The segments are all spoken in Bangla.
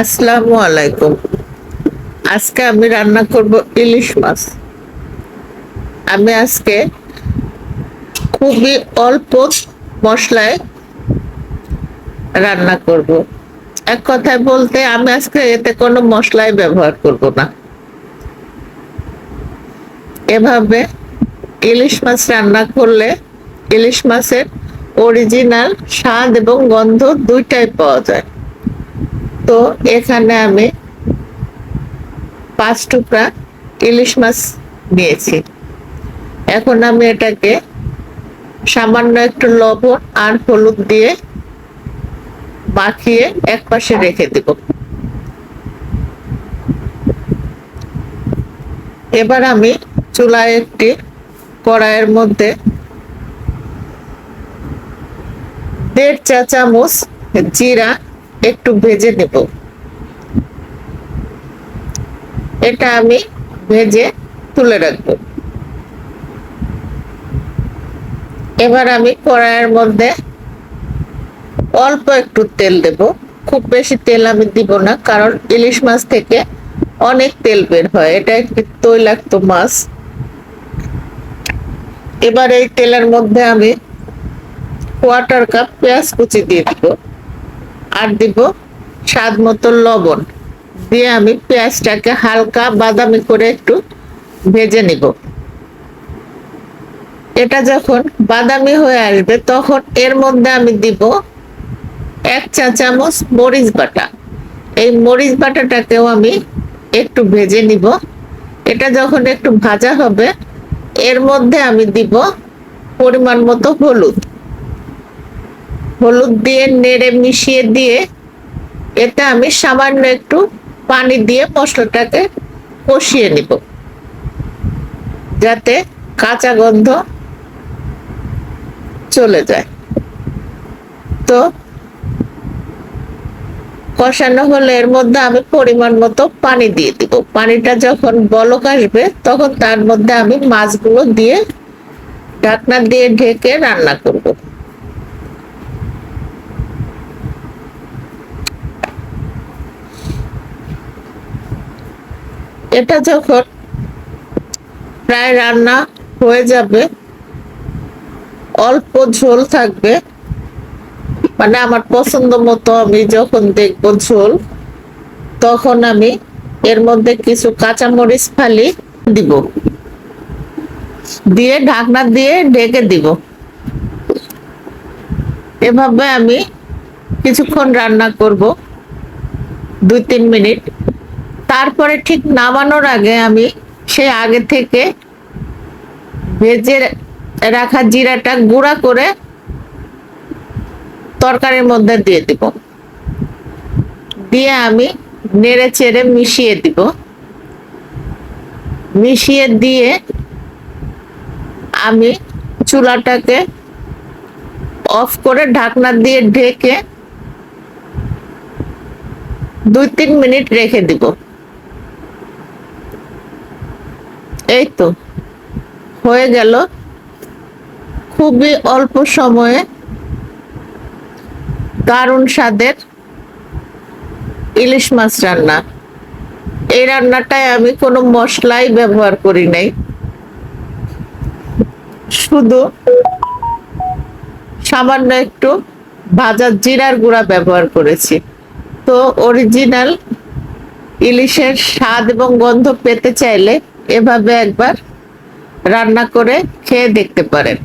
আসসালামু আলাইকুম। আজকে আমি রান্না করব ইলিশ মাছ। আমি আজকে খুবই অল্প মশলায় রান্না করব। এক কথায় বলতে আমি আজকে এতে কোনো মশলাই ব্যবহার করব না। এভাবে ইলিশ মাছ রান্না করলে ইলিশ মাছের অরিজিনাল স্বাদ এবং গন্ধ দুইটাই পাওয়া যায়। তো এখানে আমি পাঁচ টুকরা ইলিশ মাছ নিয়েছি। এখন আমি এটাকে সামান্য একটু লবণ আর হলুদ দিয়ে মাখিয়ে এক পাশে রেখে দেব। এবার আমি চুলায় একটি কড়াইয়ের মধ্যে দেড় চা চামচ জিরা একটু ভেজে নেব। এটা আমি ভেজে তুলে রাখব। এবার আমি কড়াইয়ের মধ্যে অল্প একটু তেল দেব। খুব বেশি তেল আমি দিব না, কারণ ইলিশ মাছ থেকে অনেক তেল বের হয়। এটা একটি তৈলাক্ত মাছ। এবার এই তেলের মধ্যে আমি কোয়ার্টার কাপ পেঁয়াজ কুচি দিয়ে দিব। আর দিব স্বাদ মতো লবণ। দিয়ে আমি পেঁয়াজটাকে হালকা বাদামি করে একটু ভেজে নিব। এটা যখন বাদামি হয়ে আসবে, তখন এর মধ্যে আমি দিব এক চা চামচ মরিচ বাটা। এই মরিচ বাটাটাকেও আমি একটু ভেজে নিব। এটা যখন একটু ভাজা হবে, এর মধ্যে আমি দিব পরিমাণ মতো হলুদ। হলুদ দিয়ে, নেড়ে মিশিয়ে দিয়ে এতে আমি সামান্য একটু পানি দিয়ে মশলাটাকে কষিয়ে নিব। যাতে কাঁচা গন্ধ চলে যায়। তো কষানো হলে এর মধ্যে আমি পরিমাণ মতো পানি দিয়ে দিব। পানিটা যখন বলক আসবে, তখন তার মধ্যে আমি মাছগুলো দিয়ে ঢাকনা দিয়ে ঢেকে রান্না করব। এটা যখন প্রায় রান্না হয়ে যাবে, অল্প ঝোল থাকবে মানে আমার পছন্দ মতো আমি যখন দেখব ঝোল, তখন আমি এর মধ্যে কিছু কাঁচামরিচ ফালি দিব। দিয়ে ঢাকনা দিয়ে ঢেকে দিব। এভাবে আমি কিছুক্ষণ রান্না করব, দুই তিন মিনিট। তারপরে ঠিক নামানোর আগে আমি সে আগে থেকে ভেজে রাখা জিরাটা গুঁড়া করে তরকারির মধ্যে দিয়ে দিব। দিয়ে আমি নেড়ে চেড়ে মিশিয়ে দিব। মিশিয়ে দিয়ে আমি চুলাটাকে অফ করে ঢাকনা দিয়ে ঢেকে দুই তিন মিনিট রেখে দিব। এই তো, হয়ে গেল। খুবই অল্প সময়ে দারুণ স্বাদের ইলিশ মাছ রান্না। এই রান্নাটায় আমি কোনো মশলাই ব্যবহার করি নাই। শুধু সামান্য একটু ভাজা জিরার গুঁড়া ব্যবহার করেছি। তো অরিজিনাল ইলিশের স্বাদ এবং গন্ধ পেতে চাইলে এভাবে একবার রান্না করে খেয়ে দেখতে পারেন।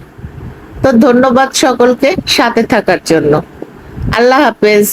তো ধন্যবাদ সকলকে সাথে থাকার জন্য। আল্লাহ হাফেজ।